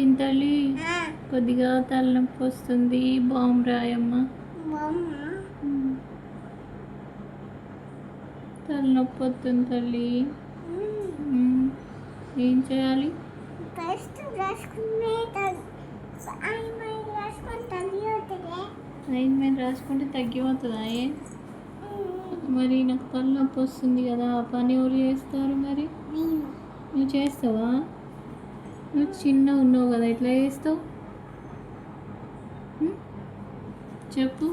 చింతలి కొద్దిగా తలనొప్పి వస్తుంది. బాంబు రాయమ్మ. తలనొప్పి వస్తుంది తల్లి. ఏం చేయాలి? అయింట్మెంట్ రాసుకుంటే తగ్గిపోతుందా ఏ? మరి నాకు తలనొప్పి వస్తుంది కదా పని ఎవరు చేస్తారు మరి? నువ్వు చేస్తావా? చిన్న ఉన్నావు కదా ఎట్లా చేస్తావు? చెప్పు.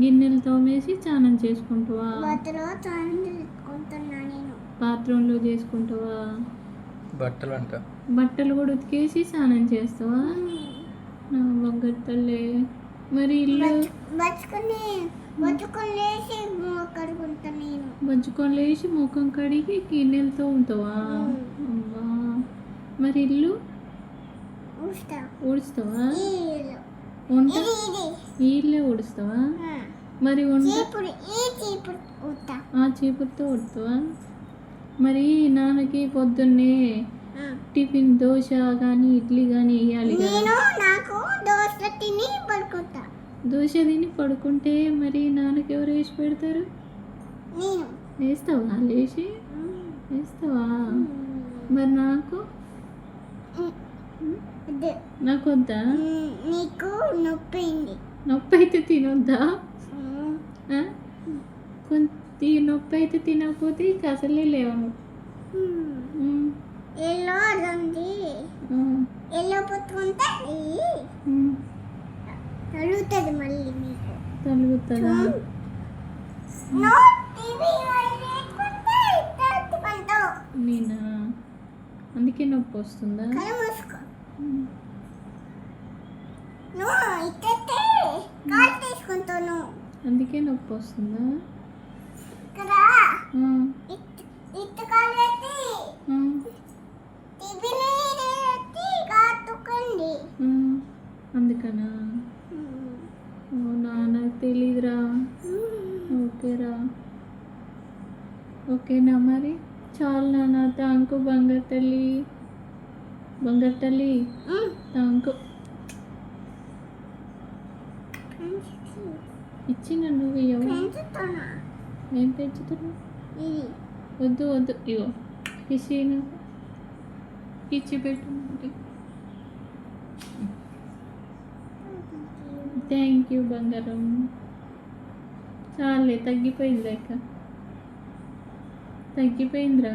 గిన్నెలో తోమేసి స్నానం చేసుకుంటావా? బాత్రూంలో చేసుకుంటావా? బట్టలు అంట బట్టలు కూడా ఉతికేసి స్నానం చేస్తావా? తల్లి మరి ఇల్లు? బతుకుని లేచి ముఖం కడిగి గిన్నెలతో ఉంటావా? అమ్మా మరి ఇల్లు? ఊడుస్తావా. వంట? ఇల్లే ఊడుస్తావా. మరి వంట? ఆ చీపురుతో ఊడుతావా? మరి నాన్నకి పొద్దున్నే. టిఫిన్ దోశ కానీ ఇడ్లీ కానీ వేయాలి నాకు దోశ తిని దోశ తిని పడుకుంటే మరి నాన్నకి ఎవరు వేసి పెడతారు? వేస్తావా? లేచి? వేస్తావా? మరి నాకు. నాకు వద్దా నీకు నొప్పి నొప్పి అయితే తినొద్దా? కొంత నొప్పి అయితే తినకపోతే ఇక అసలే లేవను. ఉమ్, ఎల్లో ఉంది ఎల్లో పుట్టుకుంటే తగులుతుంది మళ్ళీ మీకు. తలుగుతుందా? నేనా? అందుకే నొప్పి వస్తుందా? అందుకే నొప్పి వస్తుందా? ఇక్కడ తెలీదురా. ఓకేరా. ఓకేనా మరి? చాలు నాన్న థ్యాంక్ బంగారు తల్లి. బంగారు తల్లి థ్యాంక్ ఇచ్చిన నువ్వు ఏం పెంచుతున్నావు వద్దు వద్దు. ఇగో ఇచ్చిన ఇచ్చి పెట్టు థ్యాంక్ యూ బంగారం చాలే తగ్గిపోయింది లెక్క తగ్గిపోయిందిరా.